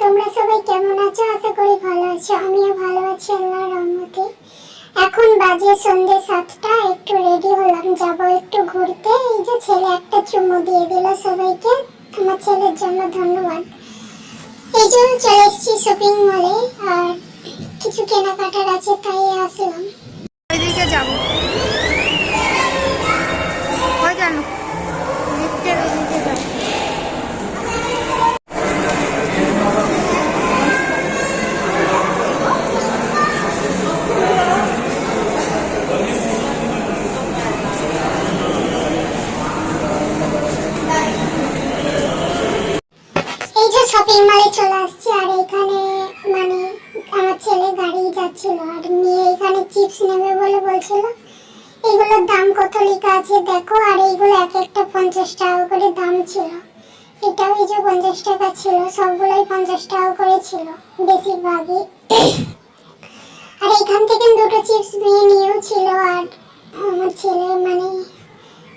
তোমরা সবাই কেমন আছো? আশা করি ভালো আছো। আমিও ভালো আছি, আল্লাহর এখন বাজে সন্ধ্যে সাতটা, একটু রেডি হলাম। যাব একটু ঘুরতে। এই যে ছেলে একটা চুমু দিয়ে দিল সবাইকে। তোমার ছেলের জন্য ধন্যবাদ। এই জন্য চলে এসেছি শপিং মলে চিপস নেবে বলে বলছিল। এগুলোর দাম কত লেখা আছে দেখো, আর এইগুলো এক একটা পঞ্চাশ টাকা করে দাম ছিল। এটাও এই যে পঞ্চাশ টাকা ছিল, সবগুলোই পঞ্চাশ টাকা করে ছিল, বেশিরভাগই। আর এখান থেকে দুটো চিপস নিয়ে নিয়েও ছিল, আর আমার ছেলে মানে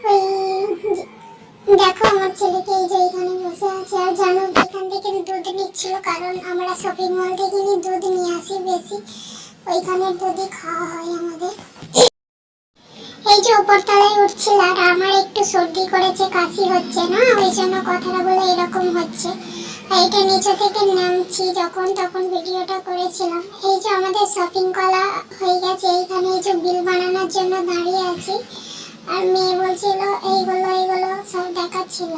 ওই দেখো আমার ছেলেকে এই যে এখানে বসে আছে। আর জানো, এখান থেকে দুধ নিচ্ছিল, কারণ আমরা শপিং মল থেকে দুধ নিয়ে আসি বেশি। ওইখানের দুধই খাওয়া উপরতলায় উঠছিল আর আমার একটু সর্দি করেছে, কাশি হচ্ছে না, ওই জন্য কথাটা বলে এরকম হচ্ছে। এটা নিচে থেকে নামছি, যখন তখন ভিডিওটা করেছিলাম। এই যে আমাদের শপিং করা হয়ে গেছে, এইখানে এই যে বিল বানানোর জন্য দাঁড়িয়ে আছি। আর মেয়ে বলছিল, এইগুলো এইগুলো সব দেখাচ্ছিল।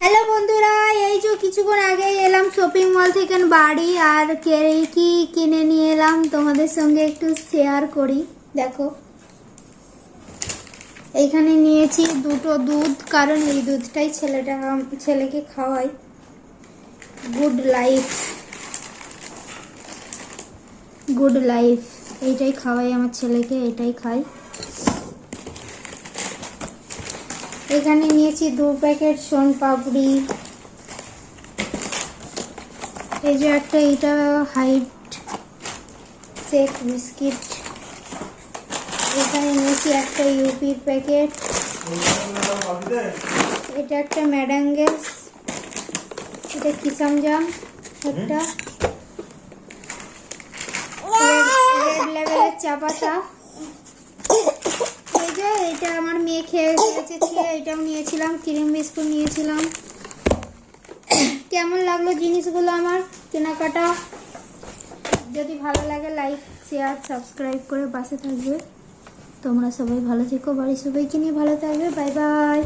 হ্যালো বন্ধুরা, এই যে কিছুক্ষণ আগে এলাম শপিং মল থেকে বাড়ি, আর কে কি কিনে নিয়ে এলাম তোমাদের সঙ্গে একটু শেয়ার করি। দেখো। এইখানে নিয়েছি দুটো দুধ, কারণ এই দুধটাই ছেলেটা ছেলেকে খাওয়াই গুড লাইফ গুড লাইফ এইটাই খাওয়াই আমার ছেলেকে, এটাই খাই এখানে নিয়েছি দু প্যাকেট সোন পাপড়ি। এই যে একটা এটা হাইট শেক বিস্কিট এখানে নিয়েছি একটা ইউপির প্যাকেট। এটা একটা ম্যাডাঙ্গেস এটা কিসাম জাম একটা। চা পাতা। যে এটা আমার মেয়ে খেয়ে এটাও নিয়েছিলাম, ক্রিম বিস্কুট নিয়েছিলাম। কেমন লাগল জিনিসগুলো আমার কেনাকাটা? যদি ভালো লাগে লাইক শেয়ার সাবস্ক্রাইব করে পাশে থাকবে। তোমরা সবাই ভালো থেকো বাড়ির সবাইকে নিয়ে ভালো থাকবে বাই বাই।